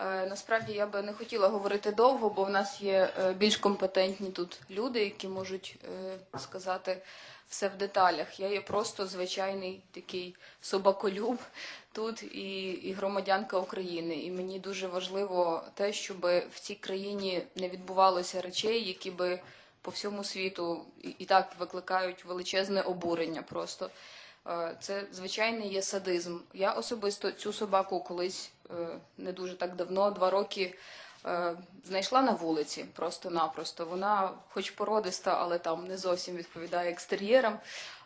Е, Насправді я би не хотіла говорити довго, бо в нас є е, більш компетентні тут люди, які можуть е, сказати все в деталях. Я є просто звичайний такий собаколюб тут і, і громадянка України. І мені дуже важливо те, щоб в цій країні не відбувалося речей, які би по всьому світу і, і так викликають величезне обурення. Просто це звичайний є садизм. Я особисто цю собаку колись е, не дуже так давно, два роки. е, Знайшла на вулиці просто-напросто. Вона, хоч породиста, але там не зовсім відповідає екстер'єрам.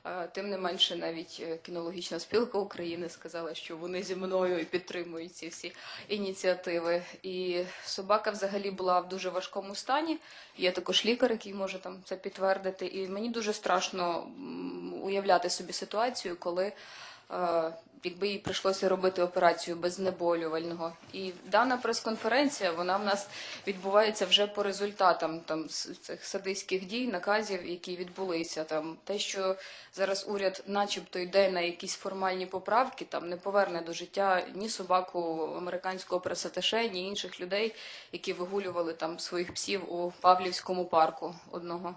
Е, Тим не менше, навіть е, кінологічна спілка України сказала, що вони зі мною і підтримують ці всі ініціативи. І собака взагалі була в дуже важкому стані. Є також лікар, який може там це підтвердити. І мені дуже страшно уявляти собі ситуацію, коли е, якби їй прийшлося робити операцію без знеболювального. І дана прес-конференція вона в нас відбувається вже по результатам там цих садистських дій, наказів, які відбулися. Там те, що зараз уряд, начебто, йде на якісь формальні поправки, там не поверне до життя ні собаку американського пресатеше, ні інших людей, які вигулювали там своїх псів у Павлівському парку одного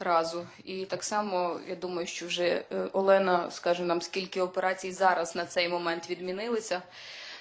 разу. І так само я думаю, що вже е, Олена скаже нам, скільки операцій зараз на цей момент відмінилися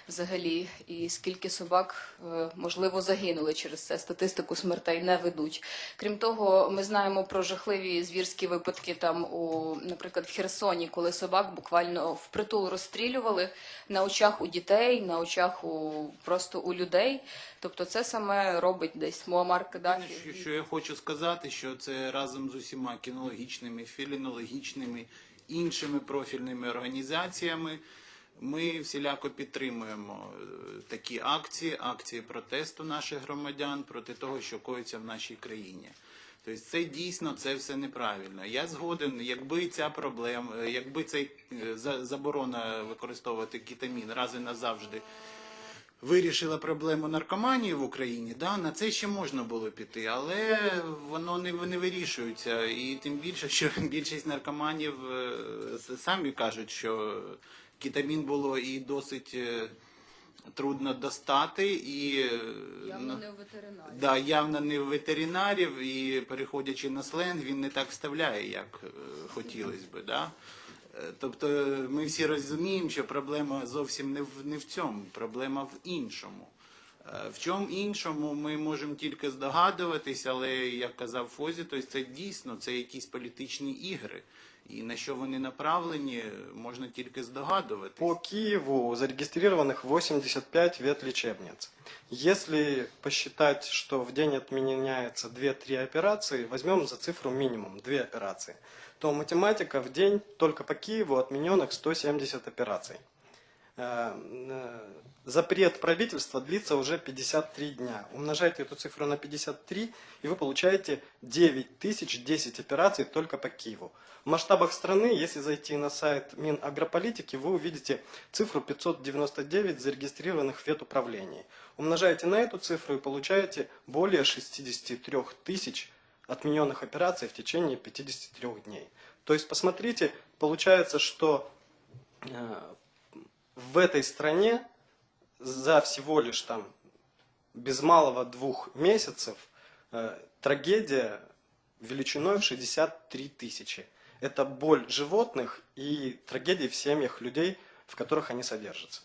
взагалі, і скільки собак е, можливо загинули через це. Статистику смертей не ведуть. Крім того, ми знаємо про жахливі звірські випадки там у, наприклад, в Херсоні, коли собак буквально впритул розстрілювали на очах у дітей, на очах у просто у людей. Тобто, це саме робить десь Муаммар Каддафі. Що, що я хочу сказати, що це разом з усіма кінологічними, філінологічними, іншими профільними організаціями. Ми всіляко підтримуємо е, такі акції, акції протесту наших громадян проти того, що коїться в нашій країні. Тобто це дійсно це все неправильно. Я згоден, якби ця проблема, е, якби цей е, заборона використовувати кетамін раз і назавжди вирішила проблему наркоманії в Україні, да, на це ще можна було піти, але воно не, не вирішується. І тим більше, що більшість наркоманів е, самі кажуть, що кетамін було і досить е, трудно достати, і е, Явно не у ветеринарі. Да, явно не в ветеринарів, і переходячи на сленг, він не так вставляє, як е, хотілося би. Да? Тобто ми всі розуміємо, що проблема зовсім не в, не в цьому, проблема в іншому. Е, В чому іншому ми можемо тільки здогадуватись, але як казав Фозі, то це дійсно це якісь політичні ігри. І на що вони направлені, можна тільки здогадуватись. По Киеву зарегистрированных 85 ветлечебниц. Если посчитать, что в день отменяется 2-3 операции, возьмем за цифру минимум 2 операции, то математика в день только по Киеву отмененных 170 операций. Запрет правительства длится уже 53 дня. Умножайте эту цифру на 53, и вы получаете 9 тысяч 10 операций только по Киеву. В масштабах страны, если зайти на сайт Минагрополитики, вы увидите цифру 599 зарегистрированных ветуправлений. Умножаете на эту цифру и получаете более 63 тысяч отмененных операций в течение 53 дней. То есть, посмотрите, получается, что э, в этой стране за всего лишь там без малого двух месяцев э, трагедия величиной в 63 тысячи. Это боль животных и трагедии в семьях людей, в которых они содержатся.